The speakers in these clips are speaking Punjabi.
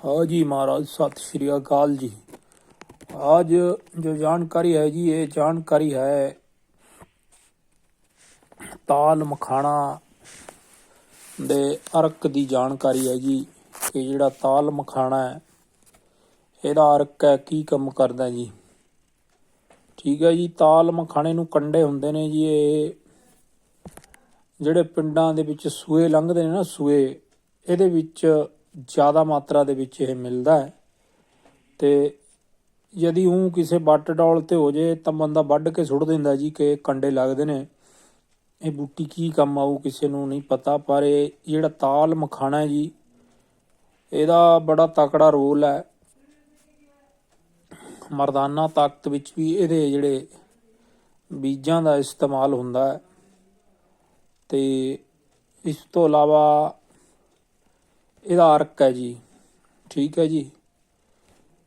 हाँ जी महाराज सत श्री अकाल जी आज जो जानकारी है जी ये जानकारी है ਤਾਲ ਮਖਾਣਾ ਦੇ ਅਰਕ ਦੀ ਜਾਣਕਾਰੀ ਹੈ ਜੀ ਕਿ ਜਿਹੜਾ ਤਾਲ ਮਖਾਣਾ ਹੈ ਇਹਦਾ ਅਰਕ ਹੈ ਕੀ ਕੰਮ ਕਰਦਾ ਜੀ ਠੀਕ ਹੈ ਜੀ ਤਾਲ ਮਖਾਣੇ ਨੂੰ ਕੰਡੇ ਹੁੰਦੇ ਨੇ ਜੀ ਇਹ ਜਿਹੜੇ ਪਿੰਡਾਂ ਦੇ ਵਿੱਚ ਸੂਏ ਲੰਘਦੇ ਨੇ ਨਾ ਸੂਏ ਇਹਦੇ ਵਿੱਚ ਜ਼ਿਆਦਾ ਮਾਤਰਾ ਦੇ ਵਿੱਚ ਇਹ ਮਿਲਦਾ ਹੈ। ਤੇ ਯਦੀ ਉਹ ਕਿਸੇ ਬੱਟ ਡੋਲ ਤੇ ਹੋ ਜੇ ਤਾਂ ਬੰਦਾ ਵੱਢ ਕੇ ਸੁੱਟ ਦਿੰਦਾ ਜੀ ਕਿ ਕੰਡੇ ਲੱਗਦੇ ਨੇ। ਇਹ ਬੂਟੀ ਕੀ ਕੰਮ ਆਊ ਕਿਸੇ ਨੂੰ ਨਹੀਂ ਪਤਾ, ਪਰ ਇਹ ਜਿਹੜਾ ਤਾਲ ਮਖਾਣਾ ਜੀ, ਇਹਦਾ ਬੜਾ ਤਕੜਾ ਰੋਲ ਹੈ। ਮਰਦਾਨਾ ਤਾਕਤ ਵਿੱਚ ਵੀ ਇਹਦੇ ਜਿਹੜੇ ਬੀਜਾਂ ਦਾ ਇਸਤੇਮਾਲ ਹੁੰਦਾ ਹੈ। ਤੇ ਇਸ ਤੋਂ ਇਲਾਵਾ ਇਹਦਾ ਅਰਕ ਹੈ ਜੀ, ਠੀਕ ਹੈ ਜੀ।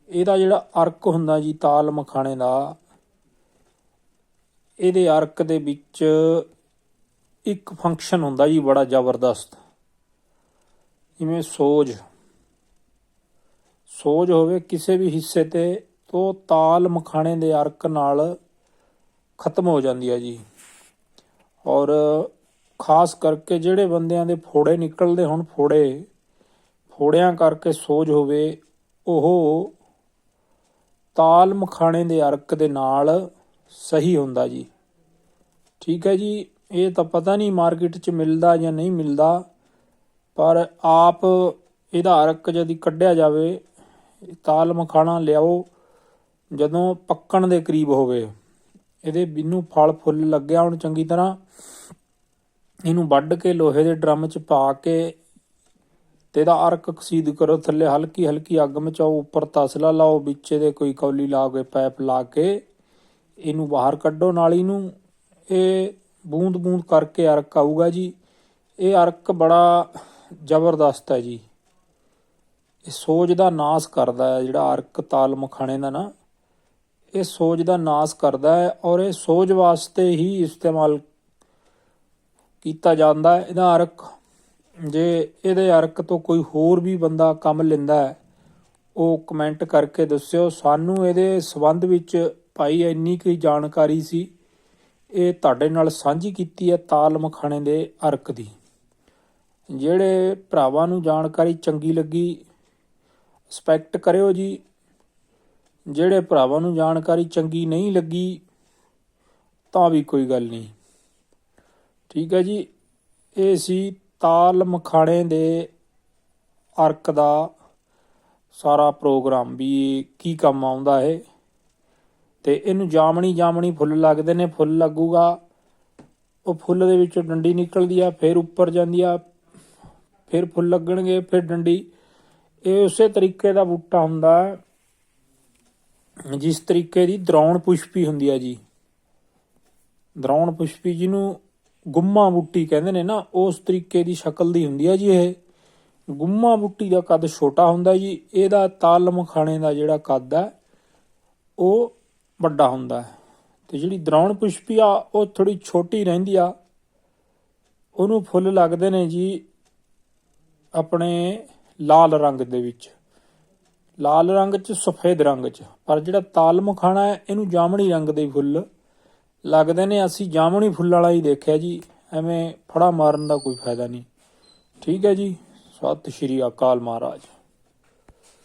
ਇਹਦਾ ਜਿਹੜਾ ਅਰਕ ਹੁੰਦਾ ਜੀ ਤਾਲ ਮਖਾਣੇ ਦਾ, ਇਹਦੇ ਅਰਕ ਦੇ ਵਿੱਚ ਇੱਕ ਫੰਕਸ਼ਨ ਹੁੰਦਾ ਜੀ ਬੜਾ ਜ਼ਬਰਦਸਤ। ਜਿਵੇਂ ਸੋਜ। ਸੋਜ ਹੋਵੇ ਕਿਸੇ ਵੀ ਹਿੱਸੇ ਤੇ, ਤੋਂ ਤਾਲ ਮਖਾਣੇ ਦੇ ਅਰਕ ਨਾਲ ਖਤਮ ਹੋ ਜਾਂਦੀ ਹੈ ਜੀ। ਔਰ ਖਾਸ ਕਰਕੇ ਜਿਹੜੇ ਬੰਦਿਆਂ ਦੇ ਫੋੜੇ ਨਿਕਲਦੇ ਹੁਣ ਫੋੜੇ ਫੋੜਿਆਂ ਕਰਕੇ ਸੋਜ ਹੋਵੇ, ਉਹ ਤਾਲ ਮਖਾਣੇ ਦੇ ਅਰਕ ਦੇ ਨਾਲ ਸਹੀ ਹੁੰਦਾ ਜੀ। ਠੀਕ ਹੈ ਜੀ, ਇਹ ਤਾਂ ਪਤਾ ਨਹੀਂ ਮਾਰਕੀਟ 'ਚ ਮਿਲਦਾ ਜਾਂ ਨਹੀਂ ਮਿਲਦਾ, ਪਰ ਆਪ ਇਹਦਾ ਅਰਕ ਜਦੀ ਕੱਢਿਆ ਜਾਵੇ, ਤਾਲ ਮਖਾਣਾ ਲਿਆਓ, ਜਦੋਂ ਪੱਕਣ ਦੇ ਕਰੀਬ ਹੋਵੇ। ਇਹਦੇ ਬਿੰਨੂ ਫਲ ਫੁੱਲ ਲੱਗਿਆ ਹੁਣ ਚੰਗੀ ਤਰ੍ਹਾਂ। ਇਹਨੂੰ ਵੱਢ ਕੇ ਲੋਹੇ ਦੇ ਡਰਮ 'ਚ ਪਾ ਕੇ ਤੇ ਇਹਦਾ ਅਰਕ ਕਸੀਦ ਕਰੋ, ਥੱਲੇ ਹਲਕੀ ਹਲਕੀ ਅੱਗ ਮਚਾਓ, ਉੱਪਰ ਤਸਲਾ ਲਾਓ, ਵਿੱਚ ਦੇ ਕੋਈ ਕੌਲੀ ਲਾ ਕੇ, ਪਾਈਪ ਲਾ ਕੇ ਇਹਨੂੰ ਬਾਹਰ ਕੱਢੋ ਨਾਲੀ ਨੂੰ। ਇਹ ਬੂੰਦ ਬੂੰਦ ਕਰਕੇ ਅਰਕ ਆਊਗਾ ਜੀ। ਇਹ ਅਰਕ ਬੜਾ ਜ਼ਬਰਦਸਤ ਹੈ ਜੀ। ਇਹ ਸੋਜ ਦਾ ਨਾਸ ਕਰਦਾ ਹੈ, ਜਿਹੜਾ ਅਰਕ ਤਾਲ ਮਖਾਣੇ ਦਾ ਨਾ। ਇਹ ਸੋਜ ਦਾ ਨਾਸ ਕਰਦਾ ਹੈ ਔਰ ਇਹ ਸੋਜ ਵਾਸਤੇ ਹੀ ਇਸਤੇਮਾਲ ਕੀਤਾ ਜਾਂਦਾ ਹੈ। ਇਹਦਾ ਅਰਕ ਜੇ ਇਹਦੇ ਅਰਕ ਤੋਂ ਕੋਈ ਹੋਰ ਵੀ ਬੰਦਾ ਕੰਮ ਲੈਂਦਾ ਹੈ, ਉਹ ਕਮੈਂਟ ਕਰਕੇ ਦੱਸਿਓ। ਸਾਨੂੰ ਇਹਦੇ ਸਬੰਧ ਵਿੱਚ ਭਾਈ ਇੰਨੀ ਕੁ ਜਾਣਕਾਰੀ ਸੀ। ਇਹ ਤੁਹਾਡੇ ਨਾਲ ਸਾਂਝੀ ਕੀਤੀ ਹੈ ਤਾਲ ਮਖਾਣੇ ਦੇ ਅਰਕ ਦੀ। ਜਿਹੜੇ ਭਰਾਵਾਂ ਨੂੰ ਜਾਣਕਾਰੀ ਚੰਗੀ ਲੱਗੀ ਸਪੈਕਟ ਕਰਿਓ ਜੀ। ਜਿਹੜੇ ਭਰਾਵਾਂ ਨੂੰ ਜਾਣਕਾਰੀ ਚੰਗੀ ਨਹੀਂ ਲੱਗੀ, ਤਾਂ ਵੀ ਕੋਈ ਗੱਲ ਨਹੀਂ। ਠੀਕ ਹੈ ਜੀ, ਇਹ ਸੀ ਤਾਲ ਮਖਾਣੇ ਦੇ ਅਰਕ ਦਾ ਸਾਰਾ ਪ੍ਰੋਗਰਾਮ ਵੀ ਕੀ ਕੰਮ ਆਉਂਦਾ ਹੈ ਤੇ ਇਹਨੂੰ ਜਾਮਣੀ ਜਾਮਣੀ ਫੁੱਲ ਲੱਗਦੇ ਨੇ, ਫੁੱਲ ਲੱਗੂਗਾ। ਉਹ ਫੁੱਲ ਦੇ ਵਿੱਚੋਂ ਡੰਡੀ ਨਿਕਲਦੀ ਆ, ਫਿਰ ਉੱਪਰ ਜਾਂਦੀ ਆ, ਫਿਰ ਫੁੱਲ ਲੱਗਣਗੇ, ਫਿਰ ਡੰਡੀ। ਇਹ ਉਸੇ ਤਰੀਕੇ ਦਾ ਬੂਟਾ ਹੁੰਦਾ ਜਿਸ ਤਰੀਕੇ ਦੀ ਦਰੌਣ ਪੁਸ਼ਪੀ ਹੁੰਦੀ ਆ ਜੀ। ਦਰੌਣ ਪੁਸ਼ਪੀ ਜਿਹਨੂੰ ਗੁੰਮਾ ਬੁੱਟੀ ਕਹਿੰਦੇ ਨੇ ਨਾ, ਉਸ ਤਰੀਕੇ ਦੀ ਸ਼ਕਲ ਦੀ ਹੁੰਦੀ ਆ ਜੀ ਇਹ। ਗੁੰਮਾ ਬੂਟੀ ਦਾ ਕੱਦ ਛੋਟਾ ਹੁੰਦਾ ਜੀ, ਇਹਦਾ ਤਾਲ ਮਖਾਣੇ ਦਾ ਜਿਹੜਾ ਕੱਦ ਹੈ ਉਹ ਵੱਡਾ ਹੁੰਦਾ ਹੈ। ਤੇ ਜਿਹੜੀ ਦਰੌਣ ਪੁਸ਼ਪੀ ਆ, ਉਹ ਥੋੜੀ ਛੋਟੀ ਰਹਿੰਦੀ ਆ। ਉਹਨੂੰ ਫੁੱਲ ਲੱਗਦੇ ਨੇ ਜੀ ਆਪਣੇ ਲਾਲ ਰੰਗ ਦੇ ਵਿੱਚ। ਲਾਲ ਰੰਗ 'ਚ, ਸਫੇਦ ਰੰਗ 'ਚ। ਪਰ ਜਿਹੜਾ ਤਾਲ ਮਖਾਣਾ ਹੈ, ਇਹਨੂੰ ਜਾਮਣੀ ਰੰਗ ਦੇ ਫੁੱਲ ਲੱਗਦੇ ਨੇ, ਅਸੀਂ ਜਾਮਣੀ ਫੁੱਲ ਵਾਲਾ ਹੀ ਦੇਖਿਆ ਜੀ। ਐਵੇਂ ਫੜਾ ਮਾਰਨ ਦਾ ਕੋਈ ਫਾਇਦਾ ਨਹੀਂ। ਠੀਕ ਹੈ ਜੀ। ਸਤਿ ਸ਼੍ਰੀ ਅਕਾਲ ਮਹਾਰਾਜ।